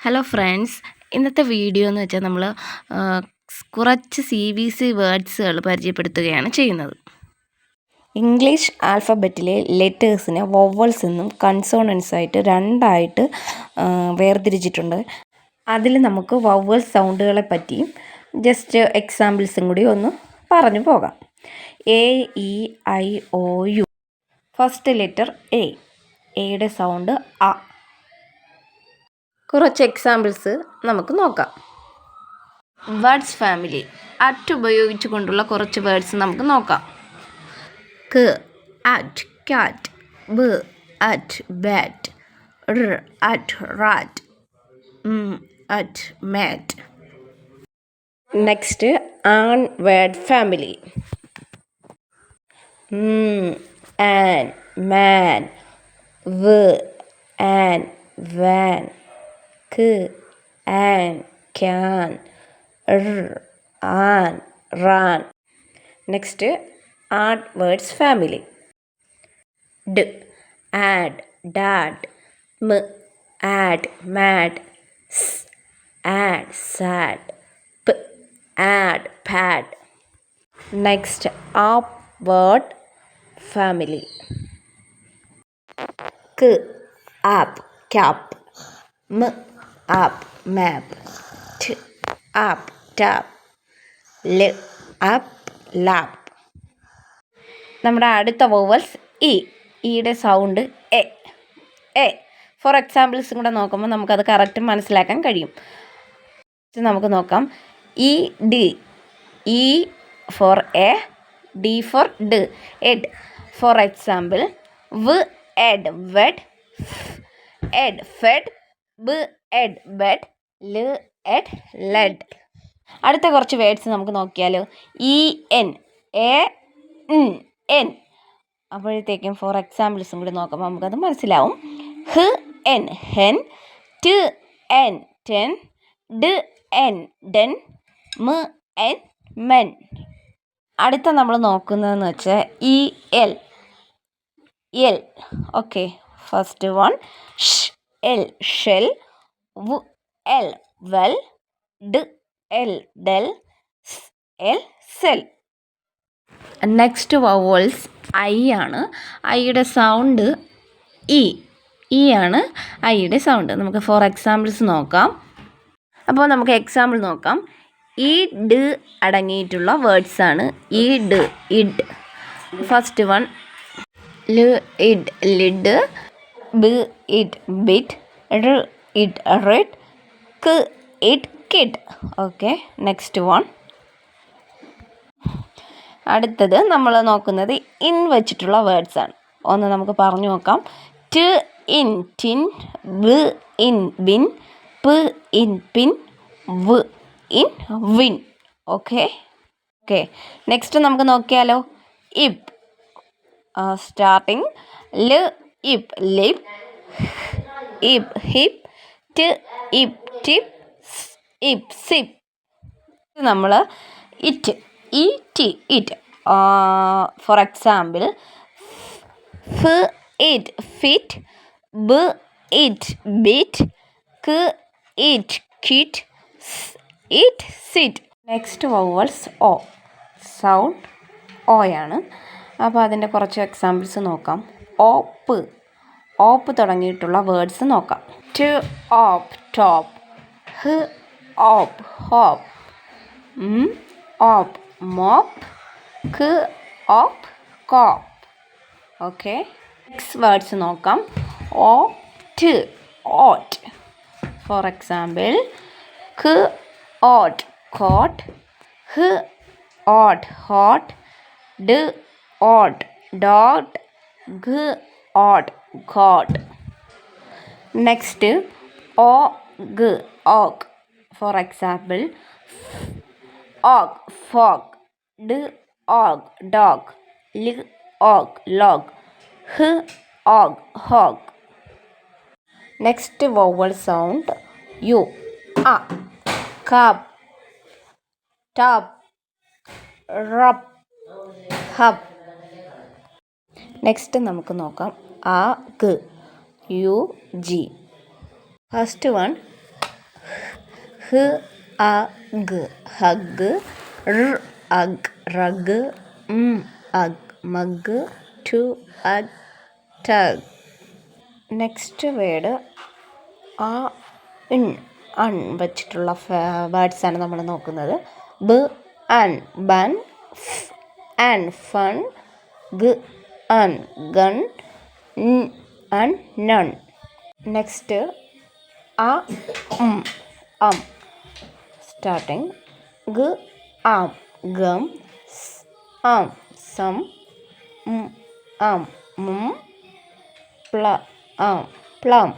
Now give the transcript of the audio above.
Hello friends ഇന്നത്തെ video എന്ന് വെച്ചാൽ നമ്മൾ കുറച്ച് സി ബി സി വേർഡ്സുകൾ പരിചയപ്പെടുത്തുകയാണ് ചെയ്യുന്നത്. ഇംഗ്ലീഷ് ആൽഫബറ്റിലെ ലെറ്റേഴ്സിനെ വൊവൽസ് എന്നും കൺസോണൻസ് ആയിട്ട് രണ്ടായിട്ട് വേർതിരിച്ചിട്ടുണ്ട്. അതിൽ നമുക്ക് വവൽ സൗണ്ടുകളെ പറ്റിയും ജസ്റ്റ് എക്സാമ്പിൾസും കൂടി ഒന്ന് പറഞ്ഞു പോകാം. A E I O U first letter A എയുടെ സൗണ്ട് അ. കുറച്ച് എക്സാമ്പിൾസ് നമുക്ക് നോക്കാം. വേർഡ്സ് ഫാമിലി അറ്റ് ഉപയോഗിച്ചു കൊണ്ടുള്ള കുറച്ച് വേർഡ്സ് നമുക്ക് നോക്കാം. ക അറ്റ് കാറ്റ് ബ അറ്റ് ബാറ്റ് ർ at rat at mat next an word family an man വ് ആൻ വാൻ ക്ക് ആൻ ക്യാൻ ർ an ran. Next ad words family. D ad dad മ് ആഡ് മാഡ് സ് ആഡ് സാഡ് പ് ad pad. Next ap word family. ക്ക് ap cap മ് ap map ട് ap tap ൽ ആപ്പ് ലാപ്പ് നമ്മുടെ അടുത്ത വോവൽസ് ഇ ഇയുടെ സൗണ്ട് എ എ ഫോർ എക്സാമ്പിൾസും കൂടെ നോക്കുമ്പോൾ നമുക്കത് കറക്റ്റ് മനസ്സിലാക്കാൻ കഴിയും. നമുക്ക് നോക്കാം. E D E for A D for D ed for example വ് എഡ് വെഡ് എഡ് ഫെഡ് ബ് എഡ് ബെഡ് ൽ എഡ് ലെഡ്. അടുത്ത കുറച്ച് വേർഡ്സ് നമുക്ക് നോക്കിയാലോ. E N A N. അപ്പോഴത്തേക്കും ഫോർ എക്സാമ്പിൾസും കൂടി നോക്കുമ്പോൾ നമുക്കത് മനസ്സിലാവും. ഹ് എൻ ഹെൻ ട് എൻ ടെൻ ഡ് എൻ ഡെൻ മ് എൻ മെൻ. അടുത്ത നമ്മൾ നോക്കുന്നതെന്ന് വെച്ചാൽ E L. L. Okay first one ഷ് എൽ ഷെൽ വ് L well D el dell el sell. Next vowels I ആണ്. ഐയുടെ സൗണ്ട് ഇ ഇ ആണ് ഐയുടെ സൗണ്ട് നമുക്ക് ഫോർ എക്സാമ്പിൾസ് നോക്കാം. അപ്പോൾ നമുക്ക് എക്സാമ്പിൾ നോക്കാം. ഇ ഡ് അടങ്ങിയിട്ടുള്ള വേർഡ്സ് ആണ്. I d id. First one ൽ id lid. B it bit റ് ഇറ്റ് റിറ്റ് ക് it kid okay next one. അടുത്തത് നമ്മൾ നോക്കുന്നത് ഇൻ വെച്ചിട്ടുള്ള വേർഡ്സ് ആണ്. ഒന്ന് നമുക്ക് പറഞ്ഞു നോക്കാം. ട് ഇൻ ടിൻ വ് ഇൻ ബിൻ പ് ഇൻ പിൻ വ് in win. Okay okay. Next നമുക്ക് നോക്കിയാലോ. ഇപ്പ് സ്റ്റാർട്ടിങ്. ൽ ഇപ്പ് ലിപ് ഇപ് ഹിപ് ട് ഇപ്പ് ടിപ്പ് ഇപ്പ് സിപ് നമ്മൾ it E T it. For example F it fit ബ് ഇറ്റ് ബിറ്റ് ക് it kit it sit. Next vowels O. Sound ഓയാണ് അപ്പോൾ അതിന്റെ കുറച്ച് എക്സാമ്പിൾസ് നോക്കാം. ഓപ്പ്. ഓപ്പ് തുടങ്ങിയിട്ടുള്ള വേർഡ്സ് നോക്കാം. T op top. H op hop. Op mop. K op cop. Okay. Next words നോക്കാം. ഓ ട് ഓട്ട്. For example. ഖ് ot cot. ഹ് ot hot. D ot dot. G ot got next og og for example og fog to og dog Li og log who og hog next vowel sound U a cup tub rub hub next നമുക്ക് നോക്കാം. ആ ക് u g. First one h u g. Hug ug. Rug ug. Mug to ug next word. ആ in un വെച്ചിട്ടുള്ള വേർഡ്സാണ് നമ്മൾ നോക്കുന്നത്. ബ് അൻ. Bun un. Fun G. An gun n and none. Next a um um. Starting g um. Gum s um. Some m um. Mum pl um. Plum.